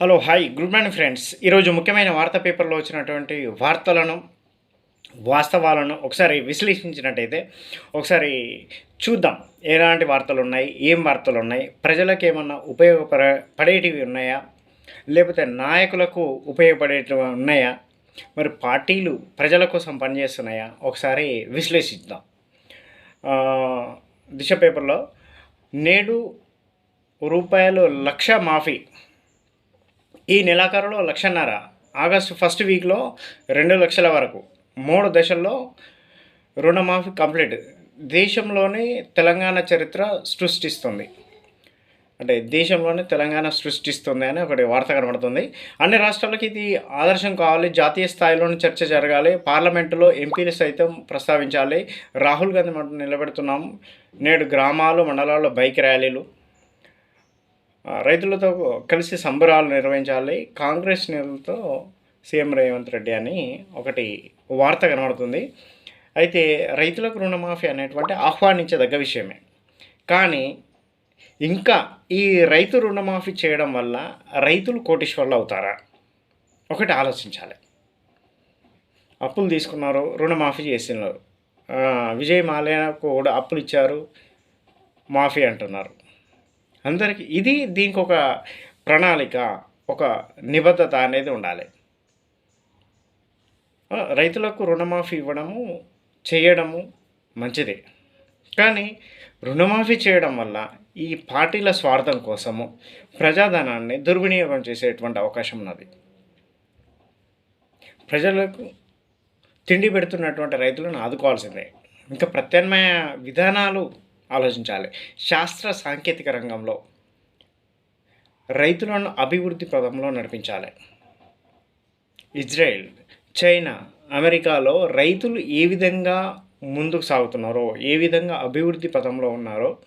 Hello hi good morning friends ఈరోజు ముఖ్యమైన వార్తా పేపర్లో వచ్చినటువంటి వార్తలను వాస్తవాలను ఒకసారి విశ్లేషించినట్టయితే ఒకసారి చూద్దాం. ఎలాంటి వార్తలు ఉన్నాయి ఏం వార్తలు ఉన్నాయి ప్రజలకు ఏమన్నా ఉపయోగపడ పడేటివి ఉన్నాయా లేకపోతే నాయకులకు ఉపయోగపడేటివి ఉన్నాయా మరి పార్టీలు ప్రజల కోసం పనిచేస్తున్నాయా ఒకసారి విశ్లేషిద్దాం. దిశ పేపర్లో నేడు రూపాయలు లక్ష మాఫీ ఈ నెలాఖరులో లక్షన్నర. ఆగస్టు ఫస్ట్ వీక్లో రెండు లక్షల వరకు. మూడు దశల్లో రుణమాఫీ కంప్లీట్. దేశంలోనే తెలంగాణ చరిత్ర సృష్టిస్తుంది. అంటే దేశంలోనే తెలంగాణ సృష్టిస్తుంది అని ఒకటి వార్త కనబడుతుంది. అన్ని రాష్ట్రాలకి ఇది ఆదర్శం కావాలి. జాతీయ స్థాయిలోనే చర్చ జరగాలి. పార్లమెంటులో ఎంపీలు సైతం ప్రస్తావించాలి. రాహుల్ గాంధీ మనం నిలబెడుతున్నాం. నేడు గ్రామాలు మండలాల్లో బైక్ ర్యాలీలు రైతులతో కలిసి సంబరాలు నిర్వహించాలి. కాంగ్రెస్ నేతలతో సీఎం రేవంత్ రెడ్డి అని ఒకటి వార్త కనబడుతుంది. అయితే రైతులకు రుణమాఫీ అనేటువంటి ఆహ్వానించదగ్గ విషయమే. కానీ ఇంకా ఈ రైతు రుణమాఫీ చేయడం వల్ల రైతులు కోటీశ్వర్లు అవుతారా? ఒకటి ఆలోచించాలి. అప్పులు తీసుకున్నారు రుణమాఫీ చేసినారు. విజయ్ మాల్యాకు కూడా అప్పులు ఇచ్చారు. మాఫీ అంటున్నారు. అందరికీ ఇది దీనికి ఒక ప్రణాళిక ఒక నిబద్ధత అనేది ఉండాలి. రైతులకు రుణమాఫీ ఇవ్వడము చేయడము మంచిదే. కానీ రుణమాఫీ చేయడం వల్ల ఈ పార్టీల స్వార్థం కోసము ప్రజాధనాన్ని దుర్వినియోగం చేసేటువంటి అవకాశం ఉన్నది. ప్రజలకు తిండి పెడుతున్నటువంటి రైతులను ఆదుకోవాల్సిందే. ఇంకా ప్రత్యామ్నాయ విధానాలు ఆలోచించాలి. శాస్త్ర సాంకేతిక రంగంలో రైతులను అభివృద్ధి పదంలో నడిపించాలి. ఇజ్రాయెల్ చైనా అమెరికాలో రైతులు ఏ విధంగా ముందుకు సాగుతున్నారో ఏ విధంగా అభివృద్ధి పదంలో ఉన్నారో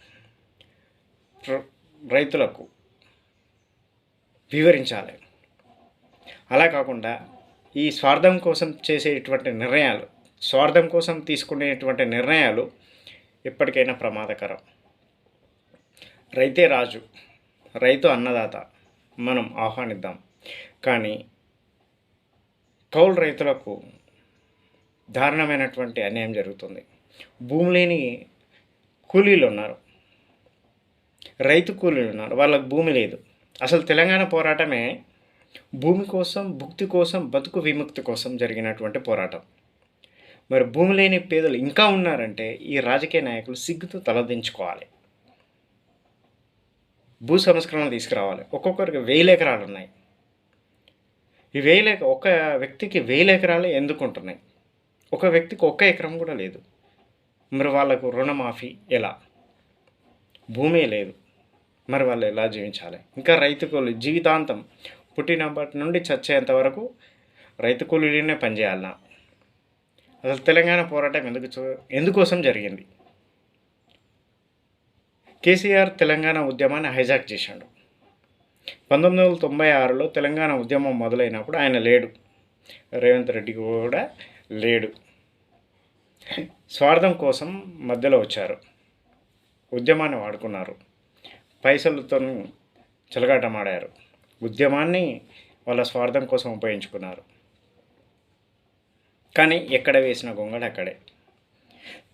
రైతులకు వివరించాలి. అలా కాకుండా ఈ స్వార్థం కోసం చేసేటువంటి నిర్ణయాలు స్వార్థం కోసం తీసుకునేటువంటి నిర్ణయాలు ఎప్పటికైనా ప్రమాదకరం. రైతే రాజు రైతు అన్నదాత మనం ఆహ్వానిద్దాం. కానీ కౌలు రైతులకు దారుణమైనటువంటి అన్యాయం జరుగుతుంది. భూమి లేని కూలీలు ఉన్నారు. రైతు కూలీలు ఉన్నారు. వాళ్ళకు భూమి లేదు. అసలు తెలంగాణ పోరాటమే భూమి కోసం భుక్తి కోసం బతుకు విముక్తి కోసం జరిగినటువంటి పోరాటం. మరి భూమి లేని పేదలు ఇంకా ఉన్నారంటే ఈ రాజకీయ నాయకులు సిగ్గుతో తలదించుకోవాలి భూ సంస్కరణ తీసుకురావాలి. ఒక్కొక్కరికి వేల ఎకరాలు ఉన్నాయి. ఈ వేల ఒక వ్యక్తికి వేల ఎకరాలు ఎందుకు ఉంటున్నాయి ఒక వ్యక్తికి ఒక్క ఎకరం కూడా లేదు. మరి వాళ్ళకు రుణమాఫీ ఎలా? భూమే లేదు. మరి వాళ్ళు ఎలా జీవించాలి? ఇంకా రైతు కూలి జీవితాంతం పుట్టినప్పటి నుండి చచ్చేంత వరకు రైతు కూలీనే పనిచేయాలన్నా అసలు తెలంగాణ పోరాటం ఎందుకు చూ- ఎందుకోసం జరిగింది? కేసీఆర్ తెలంగాణ ఉద్యమాన్ని హైజాక్ చేశాడు. పంతొమ్మిది వందల తొంభై ఆరులో తెలంగాణ ఉద్యమం మొదలైనప్పుడు ఆయన లేడు. రేవంత్ రెడ్డి కూడా లేడు. స్వార్థం కోసం మధ్యలో వచ్చారు. ఉద్యమాన్ని వాడుకున్నారు. పైసలతో చెలగాటమాడారు. ఉద్యమాన్ని వాళ్ళ స్వార్థం కోసం ఉపయోగించుకున్నారు. కానీ ఎక్కడ వేసిన గొంగడ అక్కడే.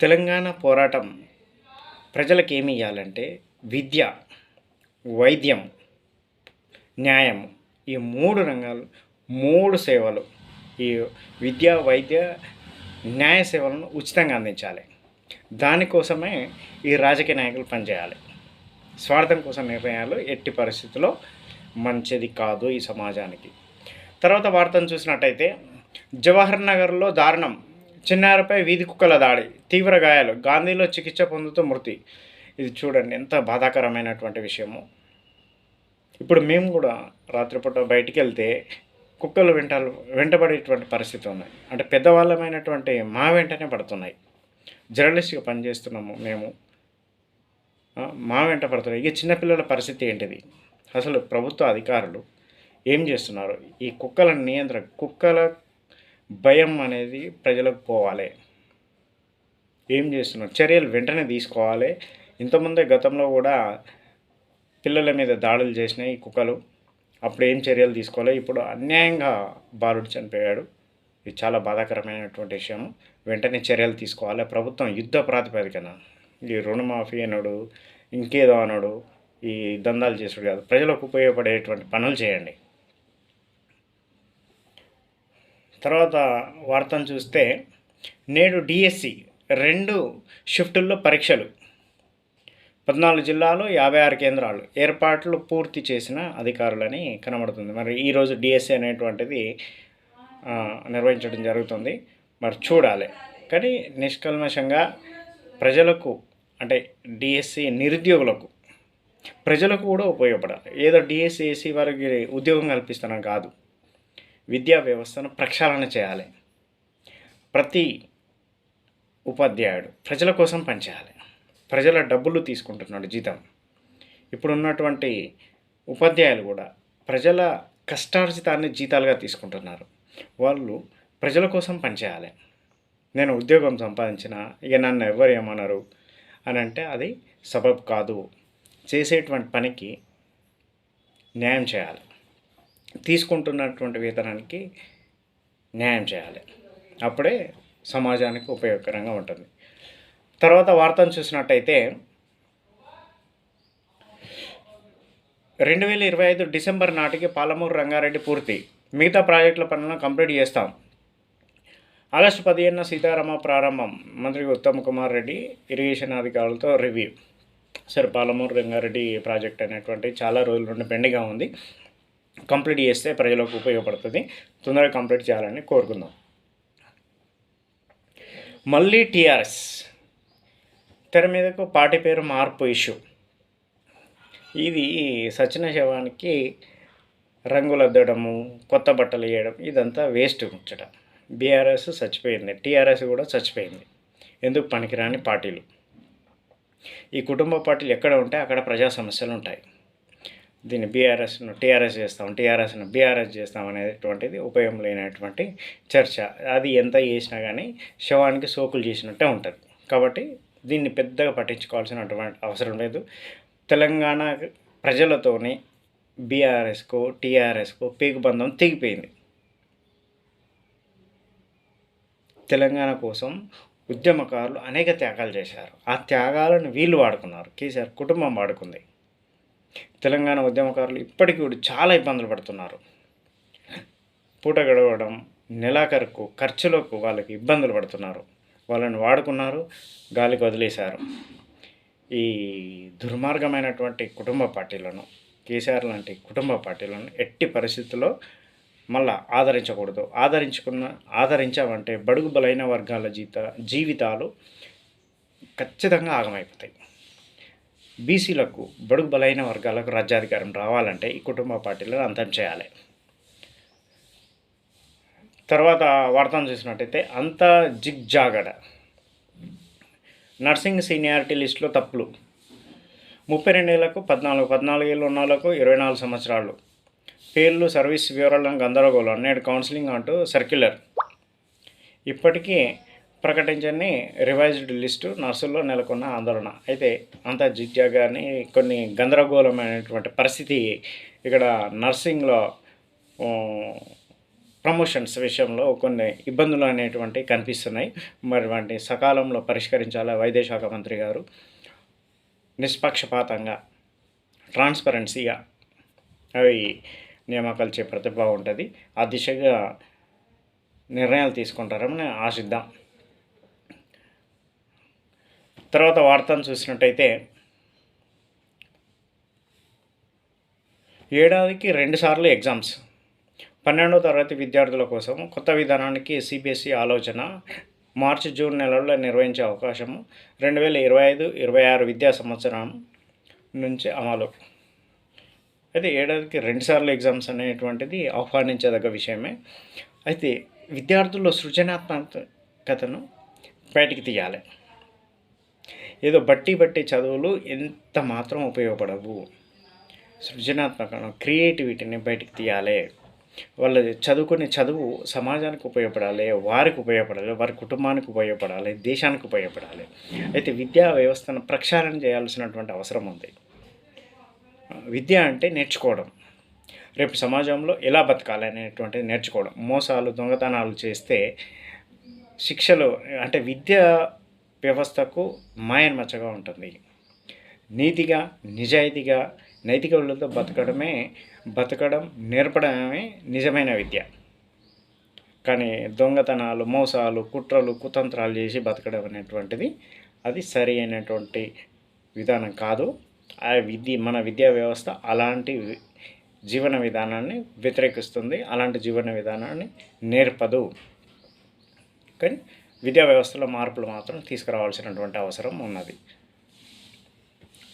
తెలంగాణ పోరాటం ప్రజలకు ఏమి ఇవ్వాలంటే విద్య వైద్యం న్యాయం ఈ మూడు రంగాలు మూడు సేవలు ఈ విద్య వైద్య న్యాయ సేవలను ఉచితంగా అందించాలి. దానికోసమే ఈ రాజకీయ నాయకులు పనిచేయాలి. స్వార్థం కోసం నిర్ణయాలు ఎట్టి పరిస్థితుల్లో మంచిది కాదు ఈ సమాజానికి. తర్వాత వార్తను చూసినట్టయితే జవహర్ నగర్లో దారుణం. చిన్నారిపై వీధి కుక్కల దాడి తీవ్ర గాయాలు గాంధీలో చికిత్స పొందుతూ మృతి. ఇది చూడండి ఎంత బాధాకరమైనటువంటి విషయము. ఇప్పుడు మేము కూడా రాత్రిపూట బయటికి వెళ్తే కుక్కలు వెంట వెంటబడేటువంటి పరిస్థితి ఉంది. అంటే పెద్దవాళ్ళమైనటువంటి మా వెంటనే పడుతున్నాయి. జర్నలిస్ట్గా పనిచేస్తున్నాము మేము. మా వెంట పడుతున్నాయి. ఇక చిన్నపిల్లల పరిస్థితి ఏంటిది? అసలు ప్రభుత్వ అధికారులు ఏం చేస్తున్నారు? ఈ కుక్కల నియంత్రణ కుక్కల భయం అనేది ప్రజలకు పోవాలి. ఏం చేస్తున్నారు చర్యలు వెంటనే తీసుకోవాలి. ఇంతకుముందే గతంలో కూడా పిల్లల మీద దాడులు చేసినాయి కుక్కలు. అప్పుడు ఏం చర్యలు తీసుకోవాలి ఇప్పుడు అన్యాయంగా బాలుడు చనిపోయాడు. ఇది చాలా బాధాకరమైనటువంటి విషయం వెంటనే చర్యలు తీసుకోవాలి. ప్రభుత్వం యుద్ధ ప్రాతిపదికన ఈ రుణమాఫీ అనడు ఇంకేదో అనడు ఈ దందాలు చేసుడు కాదు. ప్రజలకు ఉపయోగపడేటువంటి పనులు చేయండి. తర్వాత వార్తను చూస్తే నేడు డిఎస్సి రెండు షిఫ్టుల్లో పరీక్షలు. పద్నాలుగు జిల్లాలు యాభై ఆరు కేంద్రాలు ఏర్పాట్లు పూర్తి చేసిన అధికారులని కనబడుతుంది. మరి ఈరోజు డిఎస్సి అనేటువంటిది నిర్వహించడం జరుగుతుంది. మరి చూడాలి. కానీ నిష్కల్మషంగా ప్రజలకు అంటే డిఎస్సి నిరుద్యోగులకు ప్రజలకు కూడా ఉపయోగపడాలి. ఏదో డిఎస్సి ఏసీ వారికి ఉద్యోగం కల్పిస్తున్నాం కాదు. విద్యా వ్యవస్థను ప్రక్షాళన చేయాలి. ప్రతి ఉపాధ్యాయుడు ప్రజల కోసం పనిచేయాలి. ప్రజల డబ్బులు తీసుకుంటున్నాడు జీతం. ఇప్పుడున్నటువంటి ఉపాధ్యాయులు కూడా ప్రజల కష్టార్జితాన్ని జీతాలుగా తీసుకుంటున్నారు. వాళ్ళు ప్రజల కోసం పనిచేయాలి. నేను ఉద్యోగం సంపాదించిన ఇక నన్ను ఎవరు ఏమన్నారు అని అంటే అది సబబ్ కాదు. చేసేటువంటి పనికి న్యాయం చేయాలి. తీసుకుంటున్నటువంటి వేతనానికి న్యాయం చేయాలి. అప్పుడే సమాజానికి ఉపయోగకరంగా ఉంటుంది. తర్వాత వార్తను చూసినట్టయితే రెండు వేల ఇరవై ఐదు డిసెంబర్ నాటికి పాలమూరు రంగారెడ్డి పూర్తి. మిగతా ప్రాజెక్టుల పనులను కంప్లీట్ చేస్తాం. ఆగస్టు పదిహేనున సీతారామ ప్రారంభం. మంత్రి ఉత్తమ్ కుమార్ రెడ్డి ఇరిగేషన్ అధికారులతో రివ్యూ. సరే పాలమూరు రంగారెడ్డి ప్రాజెక్ట్ అనేటువంటి చాలా రోజుల నుండి పెండింగ్గా ఉంది. కంప్లీట్ చేస్తే ప్రజలకు ఉపయోగపడుతుంది. తొందరగా కంప్లీట్ చేయాలని కోరుకుందాం. మళ్ళీ టీఆర్ఎస్. తెర మీదకు పార్టీ పేరు మార్పు ఇష్యూ. ఇది సచిన శవానికి రంగులద్దడము కొత్త బట్టలు వేయడం ఇదంతా వేస్ట్ ముచ్చట. బీఆర్ఎస్ చచ్చిపోయింది. టీఆర్ఎస్ కూడా చచ్చిపోయింది. ఎందుకు పనికిరాని పార్టీలు? ఈ కుటుంబ పార్టీలు ఎక్కడ ఉంటే అక్కడ ప్రజా సమస్యలు ఉంటాయి. దీన్ని బీఆర్ఎస్ను టీఆర్ఎస్ చేస్తాం టీఆర్ఎస్ను బీఆర్ఎస్ చేస్తాం అనేటువంటిది ఉపయోగం లేనటువంటి చర్చ. అది ఎంత చేసినా కానీ శవానికి సోకులు చేసినట్టే ఉంటుంది. కాబట్టి దీన్ని పెద్దగా పట్టించుకోవాల్సినటువంటి అవసరం లేదు. తెలంగాణ ప్రజలతోని బీఆర్ఎస్కు టీఆర్ఎస్కు పీకుబంధం తెగిపోయింది. తెలంగాణ కోసం ఉద్యమకారులు అనేక త్యాగాలు చేశారు. ఆ త్యాగాలను వీళ్ళు వాడుకున్నారు. కేసీఆర్ కుటుంబం వాడుకుంది. తెలంగాణ ఉద్యమకారులు ఇప్పటికీ కూడా చాలా ఇబ్బందులు పడుతున్నారు. పూట గడవడం నెలాఖరుకు ఖర్చులకు వాళ్ళకి ఇబ్బందులు పడుతున్నారు. వాళ్ళని వాడుకున్నారు గాలికి వదిలేశారు. ఈ దుర్మార్గమైనటువంటి కుటుంబ పార్టీలను కేసీఆర్ లాంటి కుటుంబ పార్టీలను ఎట్టి పరిస్థితుల్లో మళ్ళా ఆదరించకూడదు. ఆదరించుకున్న ఆదరించామంటే బడుగు బలైన వర్గాల జీత జీవితాలు ఖచ్చితంగా ఆగమైపోతాయి. బీసీలకు బడుగు బలైన వర్గాలకు రాజ్యాధికారం రావాలంటే ఈ కుటుంబ పార్టీలను అంతం చేయాలి. తర్వాత వార్తను చూసినట్టయితే అంత జిగ్జాగడ. నర్సింగ్ సీనియారిటీ లిస్టులో తప్పులు. ముప్పై రెండేళ్ళకు పద్నాలుగు పద్నాలుగు ఏళ్ళు ఉన్న వాళ్ళకు ఇరవై నాలుగు సంవత్సరాలు. పేర్లు సర్వీస్ వివరాలను గందరగోళం. నేడు కౌన్సిలింగ్ అంటూ సర్క్యులర్. ఇప్పటికీ ప్రకటించని రివైజ్డ్ లిస్టు నర్సుల్లో నెలకొన్న ఆందోళన. అయితే అంత జిగ్జాగాని కొన్ని గందరగోళమైనటువంటి పరిస్థితి ఇక్కడ నర్సింగ్లో ప్రమోషన్స్ విషయంలో కొన్ని ఇబ్బందులు అనేటువంటి కనిపిస్తున్నాయి. మరి వాటిని సకాలంలో పరిష్కరించాలా వైద్య శాఖ మంత్రి గారు? నిష్పక్షపాతంగా ట్రాన్స్పరెన్సీగా అవి నియామకాలు చేపడితే బాగుంటుంది. ఆ దిశగా నిర్ణయాలు తీసుకుంటారని ఆశిద్దాం. తర్వాత వార్తను చూసినట్టయితే ఏడాదికి రెండుసార్లు ఎగ్జామ్స్. పన్నెండవ తరగతి విద్యార్థుల కోసం కొత్త విధానానికి సిబిఎస్ఈ ఆలోచన మార్చి జూన్ నెలల్లో నిర్వహించే అవకాశము రెండు వేల ఇరవై ఐదు ఇరవై ఆరు విద్యా సంవత్సరం నుంచి అమలు. అయితే ఏడాదికి రెండుసార్లు ఎగ్జామ్స్ అనేటువంటిది ఆహ్వానించదగ్గ విషయమే. అయితే విద్యార్థుల్లో సృజనాత్మకతను బయటికి తీయాలి. ఏదో బట్టి బట్టి చదువులు ఎంత మాత్రం ఉపయోగపడవు. సృజనాత్మకం క్రియేటివిటీని బయటికి తీయాలి. వాళ్ళ చదువుకునే చదువు సమాజానికి ఉపయోగపడాలి వారికి ఉపయోగపడాలి వారి కుటుంబానికి ఉపయోగపడాలి దేశానికి ఉపయోగపడాలి. అయితే విద్యా వ్యవస్థను ప్రక్షాళన చేయాల్సినటువంటి అవసరం ఉంది. విద్య అంటే నేర్చుకోవడం. రేపు సమాజంలో ఎలా బతకాలి అనేటువంటిది నేర్చుకోవడం. మోసాలు దొంగతనాలు చేస్తే శిక్షలు అంటే విద్య వ్యవస్థకు మాయన్మచ్చగా ఉంటుంది. నీతిగా నిజాయితీగా నైతిక విలువలతో బతకడమే బతకడం నేర్పడమే నిజమైన విద్య. కానీ దొంగతనాలు మోసాలు కుట్రలు కుతంత్రాలు చేసి బతకడం అనేటువంటిది అది సరి అయినటువంటి విధానం కాదు. ఆ విద్య మన విద్యా వ్యవస్థ అలాంటి జీవన విధానాన్ని వ్యతిరేకిస్తుంది. అలాంటి జీవన విధానాన్ని నేర్పదు. కానీ విద్యా వ్యవస్థలో మార్పులు మాత్రం తీసుకురావాల్సినటువంటి అవసరం ఉన్నది.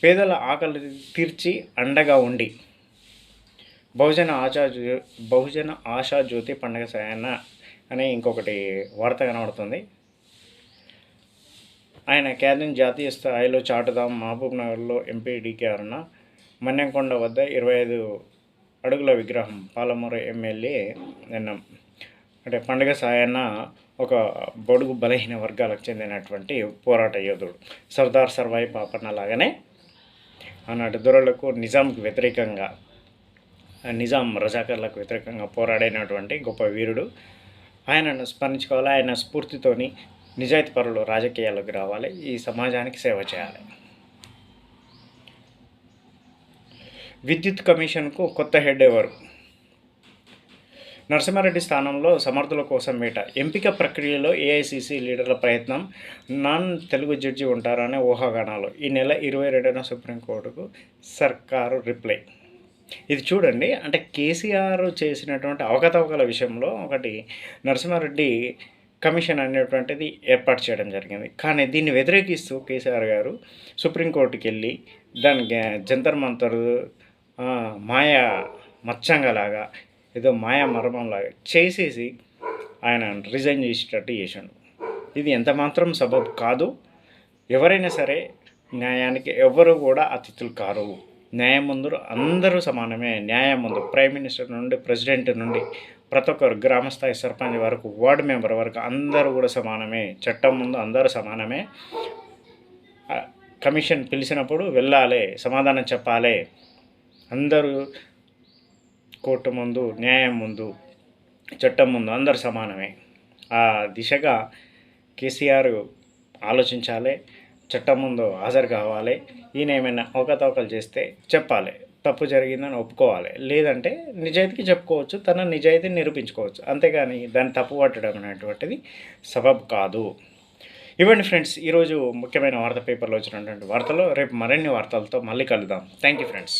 పేదల ఆకలి తీర్చి అండగా ఉండి బహుజన ఆశా జ్యో- బహుజన ఆశా జ్యోతి పండగ సాయన్న అనే ఇంకొకటి వార్త కనబడుతుంది. ఆయన కేంద్రం జాతీయ స్థాయిలో చాటుదాం మహబూబ్ నగర్లో ఎంపీ డీకే అరుణ మన్యంకొండ వద్ద ఇరవై ఐదు అడుగుల విగ్రహం పాలమూరు ఎమ్మెల్యే నిన్న అంటే పండగ సాయన్న ఒక బడుగు బలహీన వర్గాలకు చెందినటువంటి పోరాట యోధుడు. సర్దార్ సర్వాయి పాపన్న లాగానే ఆనాటి దొరలకు నిజాంకి వ్యతిరేకంగా నిజాం రజాకర్లకు వ్యతిరేకంగా పోరాడినటువంటి గొప్ప వీరుడు. ఆయనను స్మరించుకోవాలి ఆయన స్ఫూర్తితోని నిజాయితీ పరులు రాజకీయాల్లోకి రావాలి ఈ సమాజానికి సేవ చేయాలి. విద్యుత్ కమిషన్కు కొత్త హెడ్ ఎవరు? నరసింహారెడ్డి స్థానంలో సమర్థుల కోసం మీట ఎంపిక ప్రక్రియలో ఏఐసిసి లీడర్ల ప్రయత్నం నాన్ తెలుగు జడ్జి ఉంటారనే ఊహాగానాలు. ఈ నెల ఇరవై రెండున సుప్రీంకోర్టుకు సర్కారు రిప్లై. ఇది చూడండి అంటే కేసీఆర్ చేసినటువంటి అవకతవకల విషయంలో ఒకటి నరసింహారెడ్డి కమిషన్ అనేటువంటిది ఏర్పాటు చేయడం జరిగింది. కానీ దీన్ని వ్యతిరేకిస్తూ కేసీఆర్ గారు సుప్రీంకోర్టుకి వెళ్ళి దాని జంతర్ మంతర్ మాయా మచ్చంగలాగా ఏదో మాయా మర్మంలాగా చేసేసి ఆయన రిజైన్ చేసేటట్టు చేశాడు. ఇది ఎంత మాత్రం సబబ్ కాదు. ఎవరైనా సరే న్యాయానికి ఎవరు కూడా అతిథులు కారు. న్యాయం ముందు అందరూ సమానమే. న్యాయం ముందు ప్రైమ్ మినిస్టర్ నుండి ప్రెసిడెంట్ నుండి ప్రతి ఒక్కరు గ్రామస్థాయి సర్పంచ్ వరకు వార్డు మెంబర్ వరకు అందరూ కూడా సమానమే. చట్టం ముందు అందరూ సమానమే. కమిషన్ పిలిచినప్పుడు వెళ్ళాలి సమాధానం చెప్పాలి. అందరూ కోర్టు ముందు న్యాయం ముందు చట్టం ముందు అందరు సమానమే. ఆ దిశగా కేసీఆర్ ఆలోచించాలి చట్టం ముందు హాజరు కావాలి ఈయన ఏమైనా అవకతవకలు చేస్తే చెప్పాలి తప్పు జరిగిందని ఒప్పుకోవాలి. లేదంటే నిజాయితీకి చెప్పుకోవచ్చు తన నిజాయితీని నిరూపించుకోవచ్చు. అంతేగాని దాన్ని తప్పు పట్టడం అనేటువంటిది సబబ్ కాదు. ఇవ్వండి ఫ్రెండ్స్ ఈరోజు ముఖ్యమైన వార్త పేపర్లో వచ్చినటువంటి వార్తలు రేపు మరిన్ని వార్తలతో మళ్ళీ కలుద్దాం. Thank you friends.